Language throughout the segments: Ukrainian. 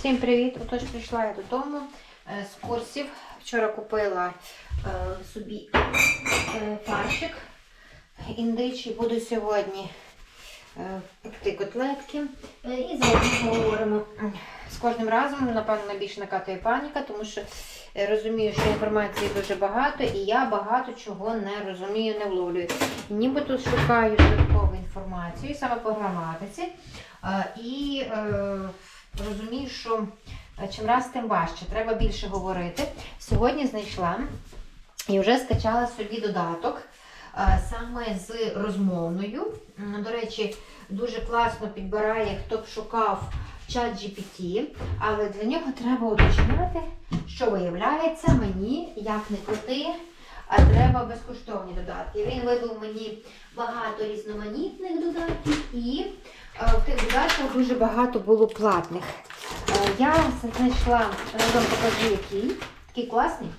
Всім привіт! Отож прийшла я додому е, з курсів. Вчора купила е, собі е, фаршик індичий. Буду сьогодні пекти котлетки. І заодно поговоримо. З кожним разом, напевно, найбільше накатує паніка, тому що розумію, що інформації дуже багато, і я багато чого не розумію, не вловлюю. Нібито шукаю додаткову інформацію саме по граматиці. І розумію, що е, чим раз тим важче, треба більше говорити. Сьогодні знайшла і вже скачала собі додаток е, саме з розмовною. До речі, дуже класно підбирає, хто б шукав чат GPT, але для нього треба уточняти, що виявляється мені, як не крути, а треба безкоштовні додатки. Він видав мені багато різноманітних додатків і в тих додатках дуже багато було платних. Е, Я знайшла, я вам покажу який. Такий класний.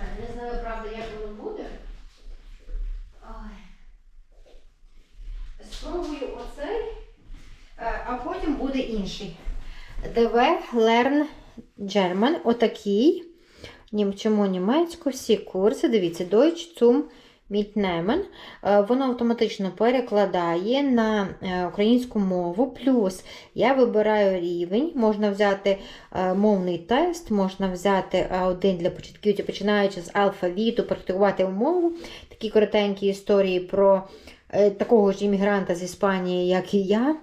Е, Не знаю, правда, як воно буде. Спробую оцей, е, а потім буде інший. DV Learn German. Отакий. Чому німецьку, всі курси. Дивіться, Deutsch zum Е, Воно автоматично перекладає на е, українську мову. Плюс я вибираю рівень, можна взяти е, мовний тест, можна взяти е, один для початківців, починаючи з алфавіту, практикувати мову. Такі коротенькі історії про такого ж іммігранта з Іспанії, як і я.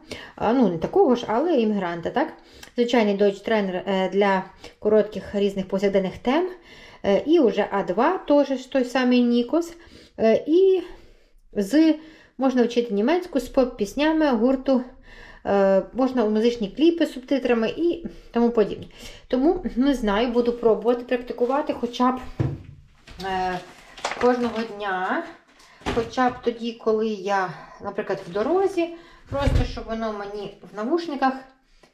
Ну, не такого ж, але іммігранта, так? Звичайний Deutsch тренер е, для коротких різних повсякденних тем. І вже А2, теж той самий Нікос. Е, І з можна вчити німецьку з поп-піснями гурту, е, можна у музичні кліпи з субтитрами і тому подібне. Тому не знаю, буду пробувати практикувати хоча б е, кожного дня, хоча б тоді, коли я, наприклад, в дорозі, просто щоб воно мені в навушниках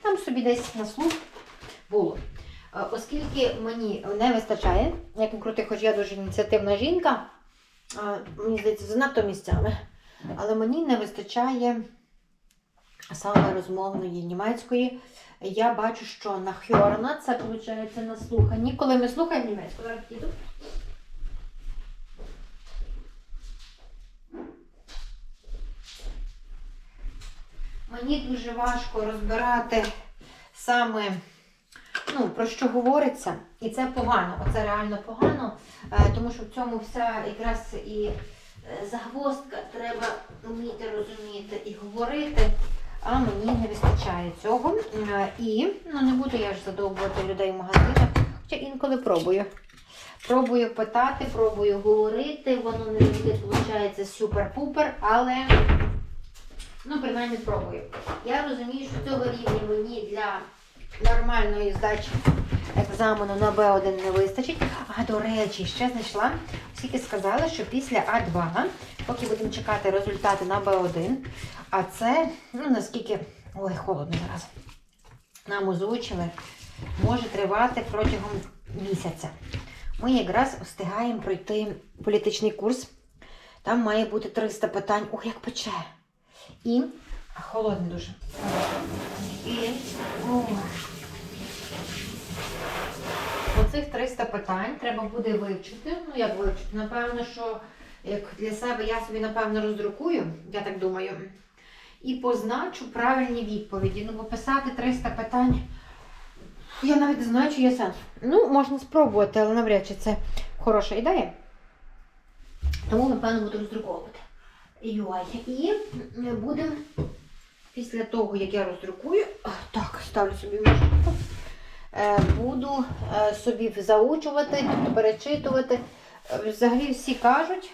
там собі десь на слух було. Оскільки мені не вистачає, як крути, хоч я дуже ініціативна жінка, мені здається, занадто місцями, але мені не вистачає саме розмовної німецької. Я бачу, що на Хьорна це виходить на слуханні. Коли ми слухаємо німецьку, зараз піду. Мені дуже важко розбирати саме ну, про що говориться, і це погано. Оце реально погано, е, тому що в цьому вся якраз і е, загвоздка, треба вміти розуміти і говорити, а мені не вистачає цього. Е, І ну, не буду я ж задовбувати людей в магазинах, хоча інколи пробую. Пробую питати, пробую говорити, воно не завжди виходить супер-пупер, але ну, принаймні пробую. Я розумію, що цього рівня мені для нормальної здачі екзамену на Б1 не вистачить. А до речі, ще знайшла, оскільки сказали, що після А2, поки будемо чекати результати на Б1, а це, ну наскільки. Ой, холодно зараз. Нам озвучили, може тривати протягом місяця. Ми якраз встигаємо пройти політичний курс. Там має бути 300 питань. Ох, як пече. І холодно дуже. І оцих 300 питань треба буде вивчити. Ну, як вивчити? Напевно, що як для себе я собі, напевно, роздрукую, я так думаю. І позначу правильні відповіді. Ну, бо писати 300 питань. Я навіть не знаю, чи є сенс. Ну, можна спробувати, але навряд чи це хороша ідея. Тому, напевно, буду роздруковувати. Юай. І будемо після того, як я роздрукую, так, ставлю собі мішку, е, буду е, собі заучувати, тобто перечитувати. Е, Взагалі всі кажуть,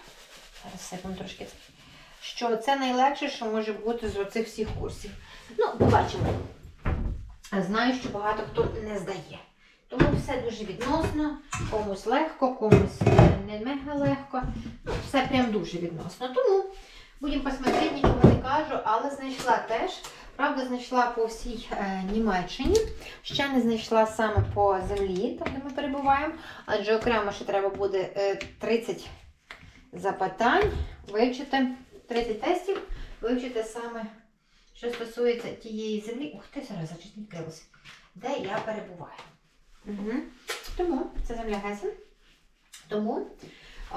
зараз трошки, що це найлегше, що може бути з оцих всіх курсів. Ну, побачимо. Знаю, що багато хто не здає. Тому все дуже відносно, комусь легко, комусь не мега легко. Ну, все прям дуже відносно. Тому будемо посмотрети, нічого не кажу, але знайшла теж. Правда, знайшла по всій е, Німеччині. Ще не знайшла саме по землі, там де ми перебуваємо. Адже окремо ще треба буде е, 30 запитань, вивчити 30 тестів, вивчити саме, що стосується тієї землі. Ух ти, зараз зачем відкрилося. де я перебуваю. Угу. Тому це земля Гесен. Тому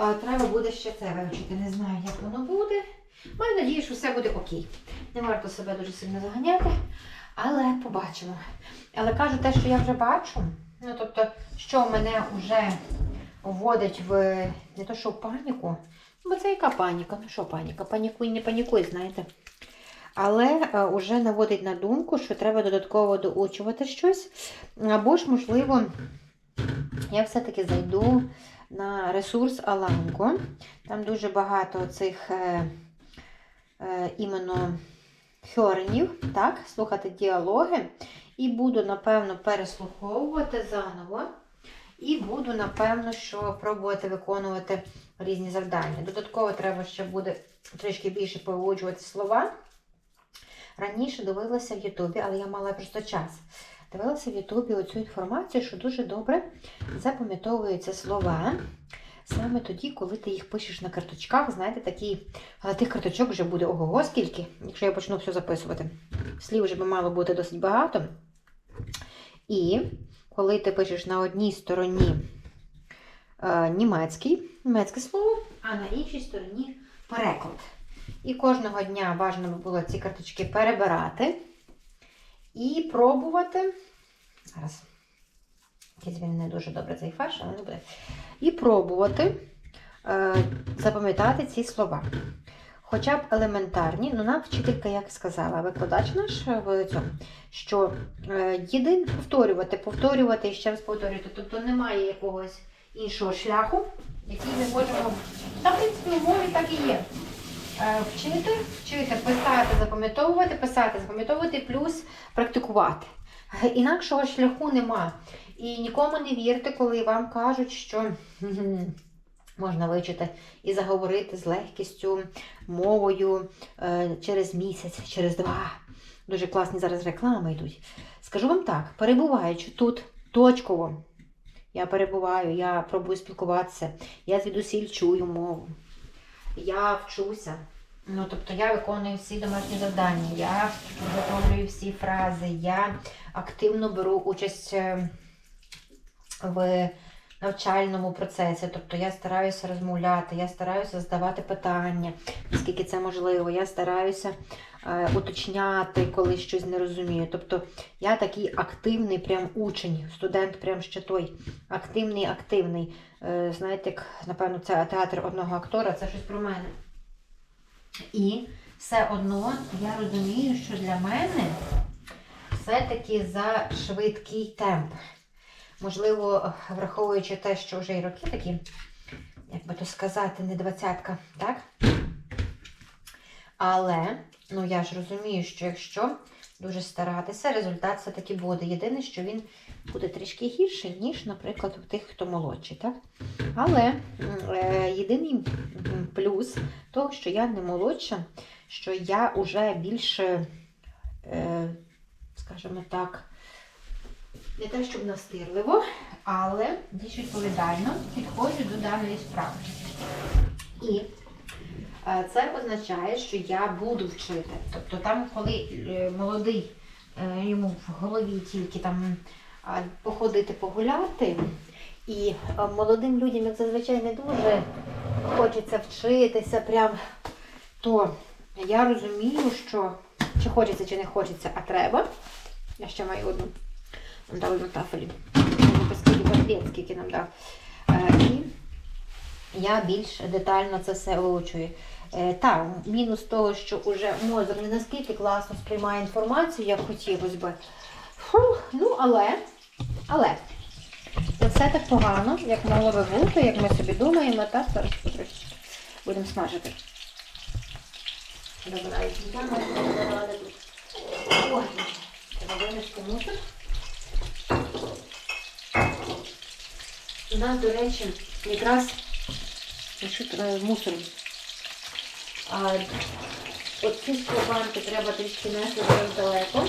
е, треба буде ще це вивчити. Не знаю, як воно буде. Маю надію, що все буде окей. Не варто себе дуже сильно заганяти, але побачимо. Але кажу те, що я вже бачу. Ну, тобто, що мене вже вводить в не то, що в паніку. Бо це яка паніка? Ну що паніка? Панікуй, не панікуй, знаєте. Але е, уже наводить на думку, що треба додатково доучувати щось. Або ж, можливо, я все-таки зайду на ресурс Аланко. Там дуже багато цих е, е, іменно хьоренів, так, слухати діалоги. І буду, напевно, переслуховувати заново. І буду, напевно, що пробувати виконувати різні завдання. Додатково треба ще буде трішки більше поводжувати слова. Раніше дивилася в Ютубі, але я мала просто час. Дивилася в Ютубі оцю інформацію, що дуже добре запам'ятовуються слова. Саме тоді, коли ти їх пишеш на карточках, знаєте, такі, але тих карточок вже буде ого-го скільки, якщо я почну все записувати. Слів вже би мало бути досить багато. І коли ти пишеш на одній стороні е, німецький, німецьке слово, а на іншій стороні переклад. І кожного дня би було ці карточки перебирати і пробувати. Зараз. Він не дуже добре цей фарш, але не буде. І пробувати е, запам'ятати ці слова. Хоча б елементарні, ну нам вчителька як сказала, викладач наш в цьому, що е, єдине повторювати, повторювати і ще раз повторювати. Тобто немає якогось іншого шляху, який ми можемо. Та, в принципі, мові так і є. Е, Вчити, вчити, писати, запам'ятовувати, писати, запам'ятовувати, плюс практикувати. Інакшого шляху нема. І нікому не вірте, коли вам кажуть, що можна вивчити і заговорити з легкістю, мовою е, через місяць, через два. Дуже класні зараз реклами йдуть. Скажу вам так, перебуваючи тут точково, я перебуваю, я пробую спілкуватися, я звідусіль чую мову, я вчуся. Ну, тобто я виконую всі домашні завдання, я виготовлюю всі фрази, я активно беру участь е, в навчальному процесі. Тобто я стараюся розмовляти, я стараюся задавати питання, наскільки це можливо. Я стараюся е, уточняти, коли щось не розумію. Тобто я такий активний прям учень, студент, прям ще той активний, активний. Е, знаєте, як, напевно, це театр одного актора, це щось про мене. І все одно я розумію, що для мене все-таки за швидкий темп. Можливо, враховуючи те, що вже й роки такі, як би то сказати, не двадцятка, так? Але, ну я ж розумію, що якщо дуже старатися, результат все-таки буде. Єдине, що він буде трішки гірший, ніж, наприклад, у тих, хто молодший, так? Але е, єдиний плюс того, що я не молодша, що я вже більше, е, скажімо так, не те, щоб настирливо, але більш відповідально підходжу до даної справи. І е, це означає, що я буду вчити. Тобто там, коли е, молодий, е, йому в голові тільки там походити погуляти, і молодим людям, як зазвичай, не дуже хочеться вчитися, прям, то я розумію, що чи хочеться, чи не хочеться, а треба. Я ще маю одну. Дали на тафелі. Портрет, скільки дав. Е, І я більш детально це все вивчую. Е, Так, мінус того, що вже мозок не наскільки класно сприймає інформацію, як хотілося би. Фух, ну, але, але, не все так погано, як могло би бути, як ми собі думаємо, так, зараз будемо смажити. Добре, я тут. Ой, треба. У нас, до речі, якраз що мусор. А, оці скобанки треба трішки нести далеко.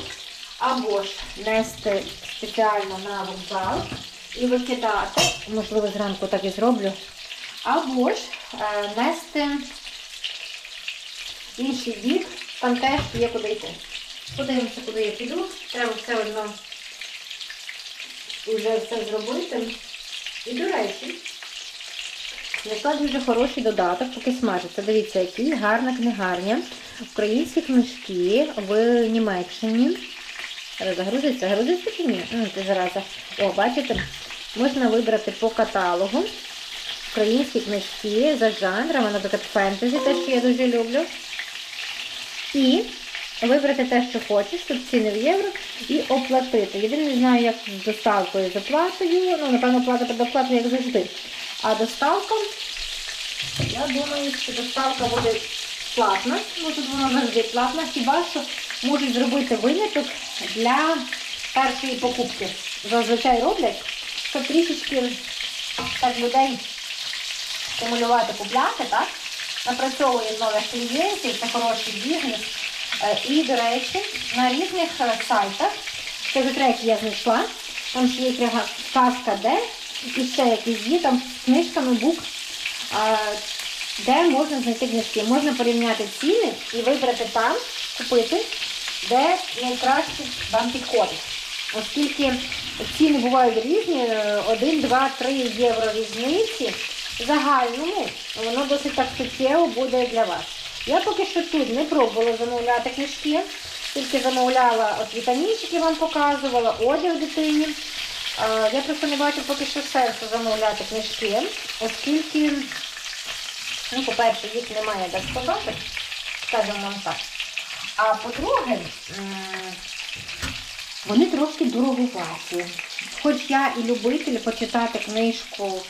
Або ж нести спеціально на вокзал і викидати. Можливо, зранку так і зроблю. Або ж е, нести інший бік, там теж є куди йти. Подивимося, куди я піду. Треба все одно вже все зробити. І, до речі, знайшла дуже хороший додаток, поки смажиться. Дивіться, який гарна книгарня. Українські книжки в Німеччині. Загрузиться, грузиться чи ні? Ти зараза. О, бачите, можна вибрати по каталогу українські книжки за жанрами, наприклад, фентезі, те, що я дуже люблю. І вибрати те, що хочеш, тут ціни в євро, і оплатити. Єдине не знаю, як з доставкою з оплатою. Ну, напевно, плата під оплату, як завжди. А доставка, я думаю, що доставка буде платна. Ну, тут вона завжди платна. Хіба що можуть зробити виняток для першої покупки. Зазвичай роблять, щоб трішечки так людей стимулювати купляти, так? Напрацьовує нових клієнтів, це хороший бізнес. Е, І, до речі, на різних е, сайтах, це вже третій я знайшла, там ще є казка де, і ще якісь є там з книжками бук, де можна знайти книжки. Можна порівняти ціни і вибрати там, купити, де найкраще вам підходить. Оскільки ціни бувають різні, 1, 2, 3 євро різниці, загальному воно досить так суттєво буде для вас. Я поки що тут не пробувала замовляти книжки, тільки замовляла от вітамінчики вам показувала, одяг дитині. Я просто не бачу поки що сенсу замовляти книжки, оскільки, ну, по-перше, їх немає де складати, скажімо вам так. А по-друге, вони трошки дороговаті. Хоч я і любитель почитати книжку,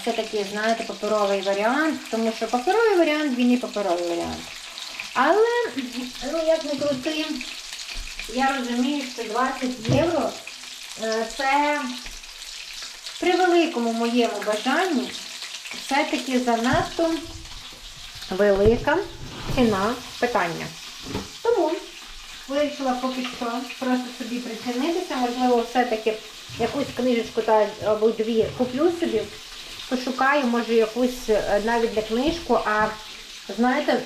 все-таки, знаєте, паперовий варіант, тому що паперовий варіант, він і паперовий варіант. Але, ну як не крути, я розумію, що 20 євро е, це при великому моєму бажанні все-таки занадто велика ціна питання. Тому вирішила поки що просто собі прицінитися, можливо, все-таки якусь книжечку та або дві куплю собі, пошукаю, може, якусь е, навіть для книжку, а знаєте,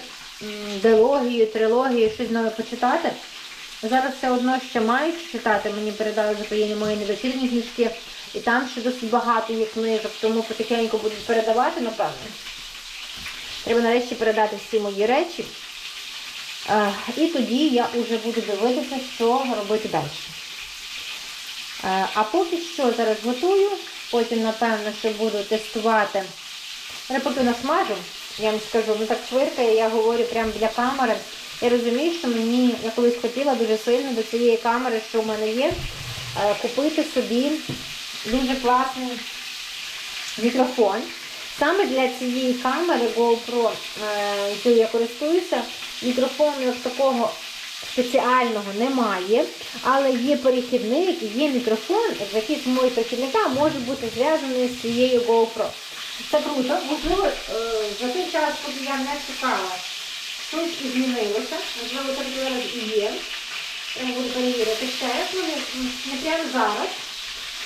дилогію, трилогію, щось нове почитати. Зараз все одно ще маю що читати, мені передали з України мої недочірні книжки, і там ще досить багато є книжок, тому потихеньку будуть передавати, напевно. Треба нарешті передати всі мої речі. Е, І тоді я вже буду дивитися, що робити далі. Е, А поки що зараз готую, потім, напевно, що буду тестувати. Я поки насмажу, я вам скажу, ну так швиркає, я говорю прямо для камери. Я розумію, що мені, я колись хотіла дуже сильно до цієї камери, що в мене є, е, купити собі дуже класний мікрофон. Саме для цієї камери GoPro, е, якою я користуюся, мікрофону як такого спеціального немає, але є перехідник, є мікрофон, який з моїх перехідника може бути зв'язаний з цією GoPro. Це круто. Можливо, е, за той час, поки я не шукала, щось і змінилося, можливо, так зараз і є. Треба буде перевірити ще ну, не прямо зараз,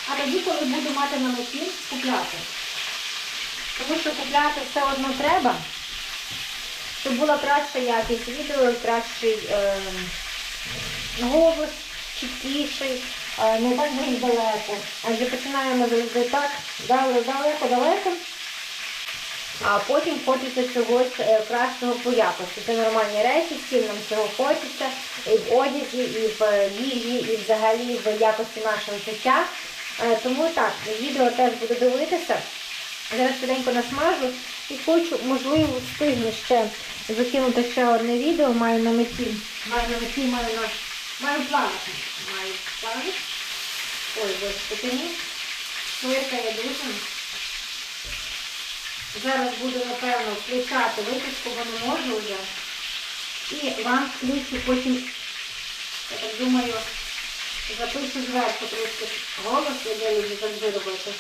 а тоді, коли буду мати на меті купляти. Тому що купляти все одно треба, щоб була краща якість відео, кращий е, голос, чіткіший, е, не так дуже далеко. Адже починаємо завжди так, далеко-далеко, а потім хочеться чогось е, кращого по якості. Це нормальні речі, всім нам цього хочеться, і в одязі, і в е, їжі, і взагалі в якості нашого життя. Е, Тому так, відео теж буду дивитися. Зараз швиденько насмажу і хочу, можливо, встигну ще закинути ще одне відео, маю на меті. Маю на меті, маю на маю планки. Маю плани. Ой, ось ні. Швидка я дуже. Зараз буду, напевно, включати випуску, бо не можу вже. І вам включу потім, я так думаю, запишу зверху трошки голос, я люблю завжди робити.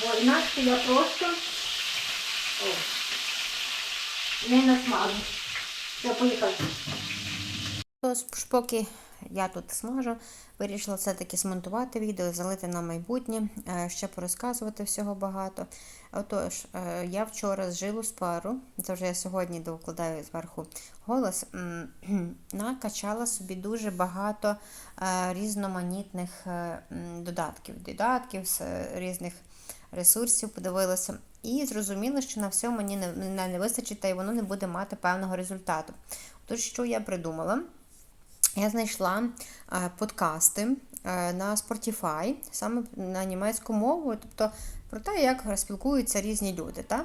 Бо інакше я просто о, не насмажу. Все, поїхали. Тож, поки я тут смажу. Вирішила все-таки смонтувати відео, залити на майбутнє, е, ще порозказувати всього багато. Отож, е, я вчора жилу з пару, це вже я сьогодні докладаю зверху голос, накачала собі дуже багато е, різноманітних додатків, додатків з різних ресурсів, подивилася. І зрозуміла, що на все мені не, не, вистачить, та й воно не буде мати певного результату. Тож, що я придумала? Я знайшла е, подкасти е, на Spotify, саме на німецьку мову, тобто про те, як спілкуються різні люди. Та?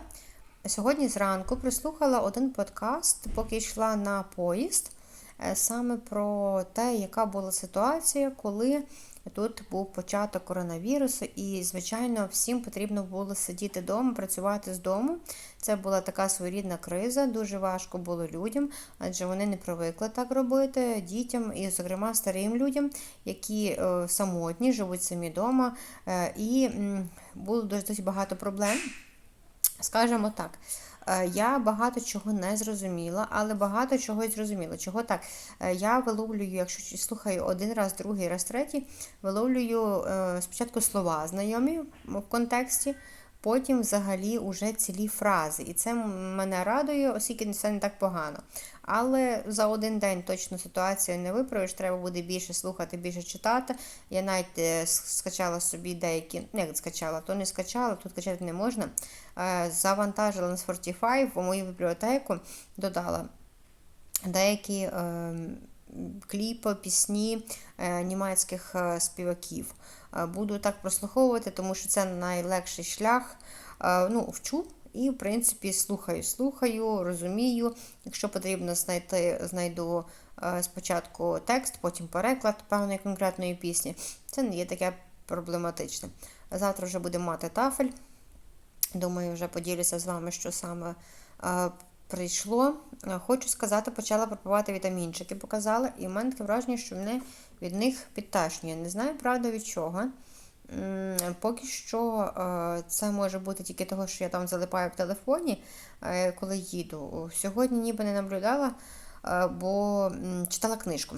Сьогодні зранку прислухала один подкаст, поки йшла на поїзд, е, саме про те, яка була ситуація, коли тут був початок коронавірусу, і, звичайно, всім потрібно було сидіти вдома, працювати з дому. Це була така своєрідна криза, дуже важко було людям, адже вони не привикли так робити дітям і, зокрема, старим людям, які е, самотні, живуть самі вдома, е, і було досить багато проблем. Скажімо так, я багато чого не зрозуміла, але багато чого й зрозуміла. Чого так? Е, Я виловлюю, якщо слухаю один раз, другий раз, третій, виловлюю е, спочатку слова знайомі в контексті, потім взагалі уже цілі фрази. І це мене радує, оскільки це не так погано. Але за один день точно ситуацію не виправиш, треба буде більше слухати, більше читати. Я навіть е, скачала собі деякі, не як скачала, то не скачала, тут качати не можна. Е, Завантажила на Spotify в мою бібліотеку, додала деякі е, кліпи, пісні е, німецьких співаків. Е, Буду так прослуховувати, тому що це найлегший шлях. Е, Ну, вчу. І, в принципі, слухаю, слухаю, розумію. Якщо потрібно знайти, знайду е, спочатку текст, потім переклад певної конкретної пісні. Це не є таке проблематичне. Завтра вже будемо мати тафель. Думаю, вже поділюся з вами, що саме прийшло. Е, Хочу сказати, почала пропивати вітамінчики, показала, і в мене таке враження, що мене від них підташнює. Не знаю, правда, від чого. Поки що е, це може бути тільки того, що я там залипаю в телефоні, е, коли їду. Сьогодні ніби не наблюдала, бо читала книжку.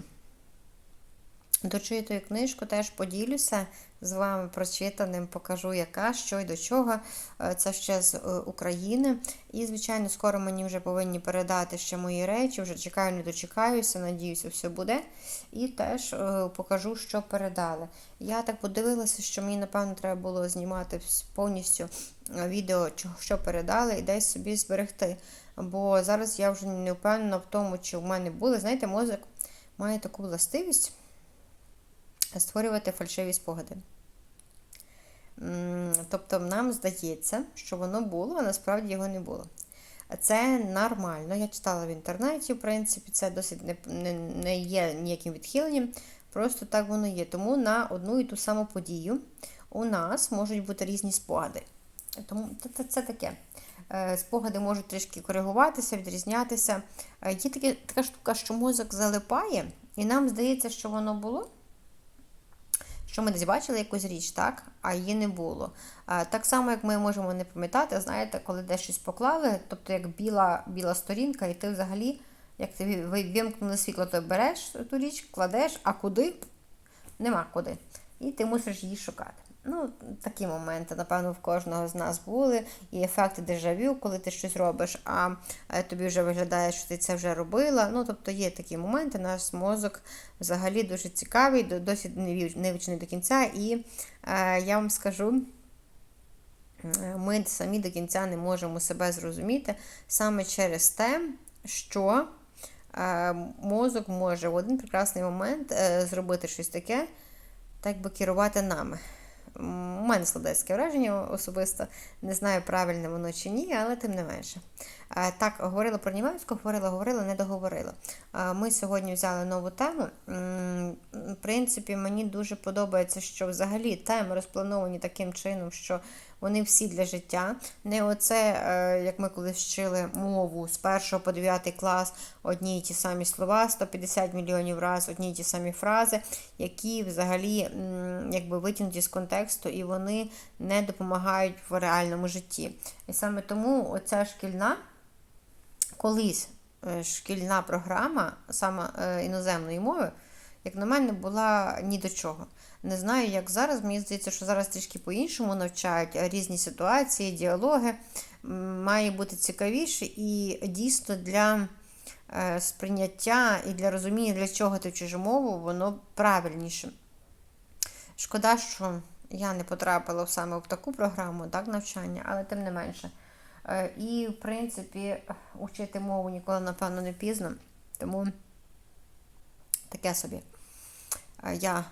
Дочитую книжку, теж поділюся з вами прочитаним, покажу, яка, що й до чого. Е, Це ще з е, України. І, звичайно, скоро мені вже повинні передати ще мої речі. Вже чекаю, не дочекаюся, надіюся, все буде. І теж е, покажу, що передали. Я так подивилася, що мені, напевно, треба було знімати повністю відео, що передали, і десь собі зберегти. Бо зараз я вже не впевнена в тому, чи в мене були. Знаєте, мозок має таку властивість створювати фальшиві спогади. Тобто нам здається, що воно було, а насправді його не було. Це нормально. Я читала в інтернеті, в принципі, це досить не, не, не є ніяким відхиленням. Просто так воно є. Тому на одну і ту саму подію у нас можуть бути різні спогади. Тому це, це, таке. Е, Спогади можуть трішки коригуватися, відрізнятися. Е, Є таке, така штука, що мозок залипає, і нам здається, що воно було що ми десь бачили якусь річ, так, а її не було. Так само, як ми можемо не пам'ятати, знаєте, коли десь щось поклали, тобто як біла біла сторінка, і ти взагалі, як ти вимкнули світло, то береш ту річ, кладеш, а куди? Нема куди. І ти мусиш її шукати. Ну, такі моменти, напевно, в кожного з нас були. І ефекти дежавю, коли ти щось робиш, а е, тобі вже виглядає, що ти це вже робила. Ну, тобто є такі моменти, наш мозок взагалі дуже цікавий, до- досить невіч- до кінця. І е, я вам скажу. Ми самі до кінця не можемо себе зрозуміти саме через те, що е, мозок може в один прекрасний момент е, зробити щось таке, так би керувати нами. У мене складається враження особисто. Не знаю, правильне воно чи ні, але тим не менше. Е, Так, говорила про німецьку, говорила, говорила, не договорила. Е, Ми сьогодні взяли нову тему. В принципі, мені дуже подобається, що взагалі теми розплановані таким чином, що вони всі для життя. Не оце, е, як ми колись вчили мову з 1 по 9 клас, одні й ті самі слова, 150 мільйонів разів, одні й ті самі фрази, які взагалі якби витягнуті з контексту і вони не допомагають в реальному житті. І саме тому оця шкільна, колись е, шкільна програма, саме е, іноземної мови, як на мене, була ні до чого. Не знаю, як зараз. Мені здається, що зараз трішки по-іншому навчають різні ситуації, діалоги. Має бути цікавіше і дійсно для е, сприйняття і для розуміння, для чого ти вчиш мову, воно правильніше. Шкода, що я не потрапила саме в таку програму так, навчання, але тим не менше. Е, І, в принципі, учити мову ніколи, напевно, не пізно. Тому таке собі. Е, Я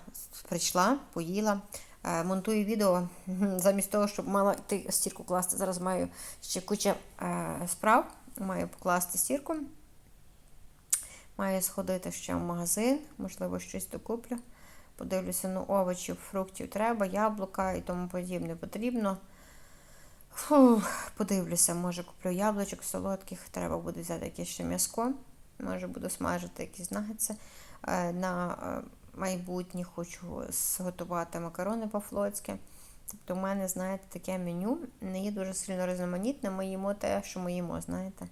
прийшла, поїла, е, монтую відео замість того, щоб мала йти стірку класти. Зараз маю ще куча е, справ. Маю покласти стірку. Маю сходити ще в магазин, можливо, щось докуплю. Подивлюся, ну, овочів, фруктів треба, яблука і тому подібне потрібно. Фух, подивлюся, може куплю яблучок солодких, треба буде взяти якесь ще м'яско. Може буду смажити якісь нагетси. Е, На е, майбутнє хочу зготувати макарони по-флотськи. Тобто, в мене, знаєте, таке меню не є дуже сильно різноманітне. Ми їмо те, що ми їмо, знаєте.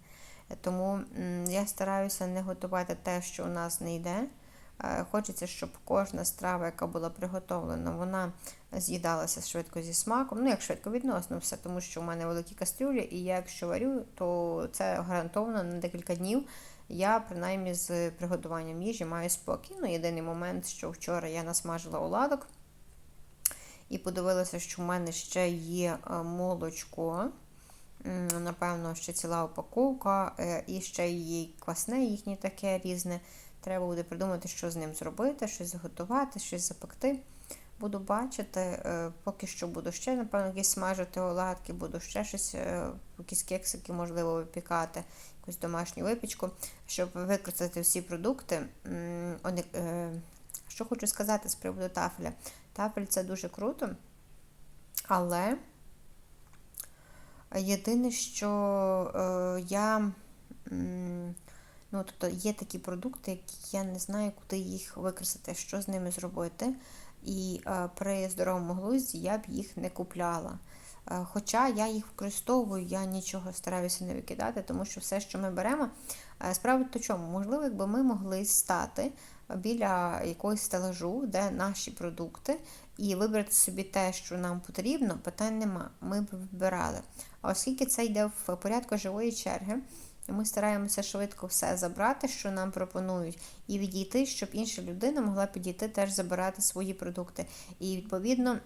Тому я стараюся не готувати те, що у нас не йде. Е, Хочеться, щоб кожна страва, яка була приготовлена, вона з'їдалася швидко зі смаком. Ну, як швидко відносно все, тому що у мене великі кастрюлі, і я якщо варю, то це гарантовано на декілька днів. Я принаймні з приготуванням їжі маю спокій. Ну, єдиний момент, що вчора я насмажила оладок і подивилася, що в мене ще є е, молочко. Напевно, ще ціла упаковка, е, і ще є квасне їхнє таке різне. Треба буде придумати, що з ним зробити, щось заготувати, щось запекти. Буду бачити, е, поки що буду ще, напевно, якісь смажити оладки, буду ще щось, якісь кексики, можливо, випікати, якусь домашню випічку, щоб використати всі продукти. Е, Що хочу сказати з приводу тафеля. Тафель це дуже круто, але єдине, що е, я. Ну, тобто є такі продукти, які я не знаю, куди їх використати, що з ними зробити. І е, при здоровому глузді я б їх не купляла. Е, хоча я їх використовую, я нічого стараюся не викидати, тому що все, що ми беремо, е, справа в чому? Можливо, якби ми могли стати біля якогось стелажу, де наші продукти, і вибрати собі те, що нам потрібно, питань нема. Ми б вибирали. А оскільки це йде в порядку живої черги, ми стараємося швидко все забрати, що нам пропонують, і відійти, щоб інша людина могла підійти теж забирати свої продукти. І відповідно.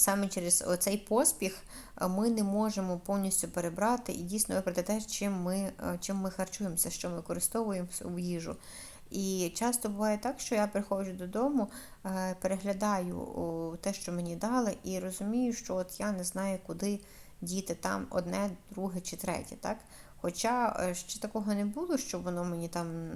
Саме через цей поспіх е, ми не можемо повністю перебрати і дійсно вибрати те, чим ми, е, чим ми харчуємося, що ми використовуємо в їжу. І часто буває так, що я приходжу додому, е, переглядаю те, що мені дали, і розумію, що от я не знаю, куди діти там одне, друге чи третє. Так? Хоча ще такого не було, щоб воно мені там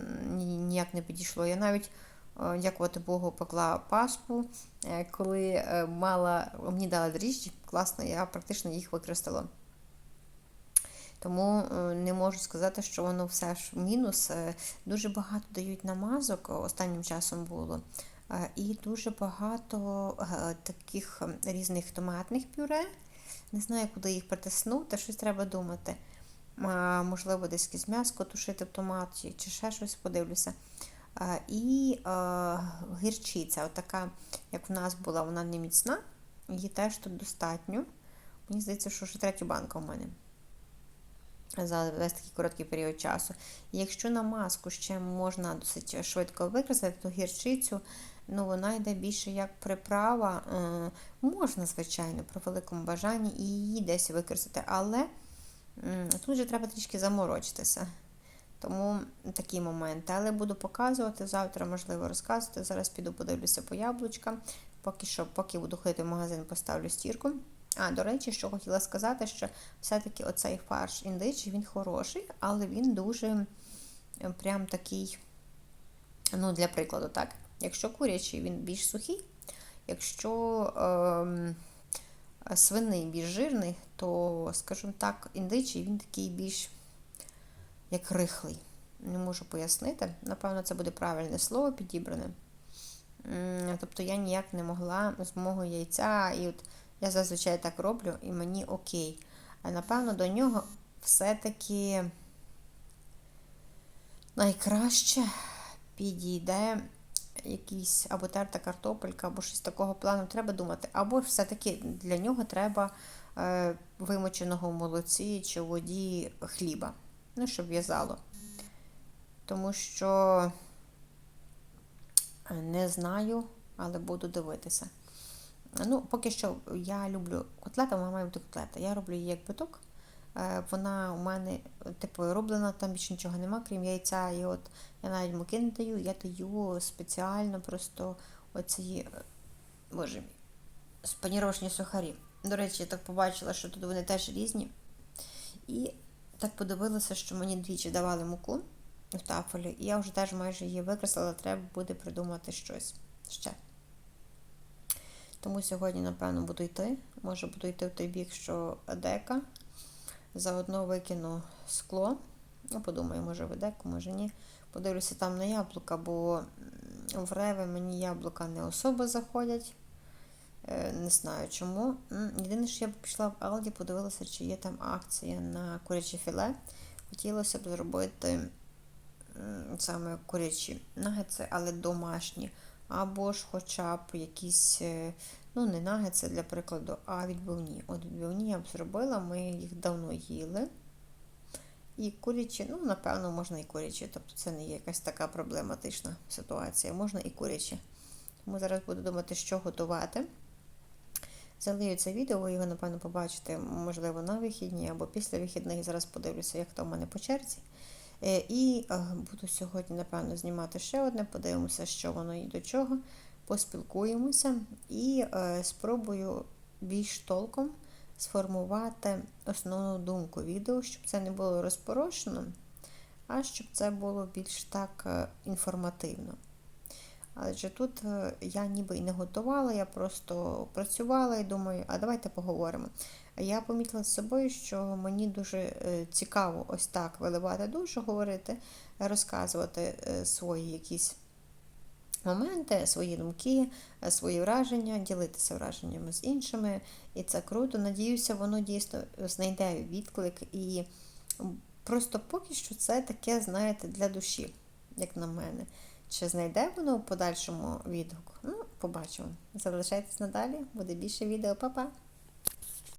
ніяк не підійшло. Я навіть, дякувати Богу, пекла паспу, е, коли е, мала, мені дали дріжджі, класно, я практично їх використала. Тому е, не можу сказати, що воно все ж мінус. Е, Дуже багато дають намазок, останнім часом було. Е, І дуже багато е, таких е, різних томатних пюре. Не знаю, куди їх притиснути, щось треба думати. Можливо, десь якесь м'яско тушити в томаті, чи ще щось подивлюся. І е, гірчиця, отака, як в нас була, вона не міцна, її теж тут достатньо. Мені здається, що вже третя банка в мене за весь такий короткий період часу. І якщо на маску ще можна досить швидко використати, то гірчицю, ну вона йде більше як приправа. Е, Можна, звичайно, при великому бажанні і її десь використати, але тут же треба трішки заморочитися. Тому такі моменти. Але буду показувати завтра, можливо, розказувати. Зараз піду подивлюся по яблучкам. Поки що, поки буду ходити в магазин, поставлю стірку. А, до речі, що хотіла сказати, що все-таки оцей фарш індичий, він хороший, але він дуже е, прям такий, ну, для прикладу, так. Якщо курячий, він більш сухий, якщо ем, свиний більш жирний, то, скажімо так, індичий він такий більш як рихлий. Не можу пояснити. Напевно, це буде правильне слово підібране. Тобто я ніяк не могла з мого яйця, і от я зазвичай так роблю, і мені окей. А напевно, до нього все-таки найкраще підійде якийсь або терта картопелька, або щось такого плану, треба думати. Або все-таки для нього треба е, вимоченого в молоці чи воді хліба. Ну, щоб в'язало. Тому що е, не знаю, але буду дивитися. Ну, поки що я люблю котлета, вона має бути котлета. Я роблю її як биток. Е, Вона у мене, типу, роблена, там більше нічого нема, крім яйця. І от я навіть муки не даю, я даю спеціально просто оці, е, боже мій, спаніровочні сухарі. До речі, я так побачила, що тут вони теж різні. І так подивилася, що мені двічі давали муку в тафелі, і я вже теж майже її викреслила, треба буде придумати щось ще. Тому сьогодні, напевно, буду йти. Може, буду йти в той бік, що дека. Заодно викину скло. Ну, подумаю, може в Едеку, може ні. Подивлюся там на яблука, бо в Реве мені яблука не особо заходять. Е, Не знаю чому. Єдине, що я б пішла в Алді, подивилася, чи є там акція на куряче філе. Хотілося б зробити саме курячі нагетси, але домашні. Або ж хоча б якісь, е, ну, не нагетси, для прикладу, а відбивні. От відбивні я б зробила, ми їх давно їли. І курячі, ну, напевно, можна і курячі. Тобто це не є якась така проблематична ситуація. Можна і курячі. Тому зараз буду думати, що готувати. Залию це відео, ви його, напевно, побачите, можливо, на вихідні або після вихідних. Зараз подивлюся, як то в мене по черзі. Е, І е, буду сьогодні, напевно, знімати ще одне, подивимося, що воно і до чого. Поспілкуємося і е, спробую більш толком сформувати основну думку відео, щоб це не було розпорошено, а щоб це було більш так інформативно. Адже тут е, я ніби і не готувала, я просто працювала і думаю, а давайте поговоримо. Я помітила з собою, що мені дуже е, цікаво ось так виливати душу, говорити, розказувати е, свої якісь моменти, свої думки, свої враження, ділитися враженнями з іншими. І це круто. Надіюся, воно дійсно знайде відклик. І просто поки що це таке, знаєте, для душі, як на мене. Чи знайде воно в подальшому відгук? Ну, побачимо. Залишайтесь надалі, буде більше відео, Па-па!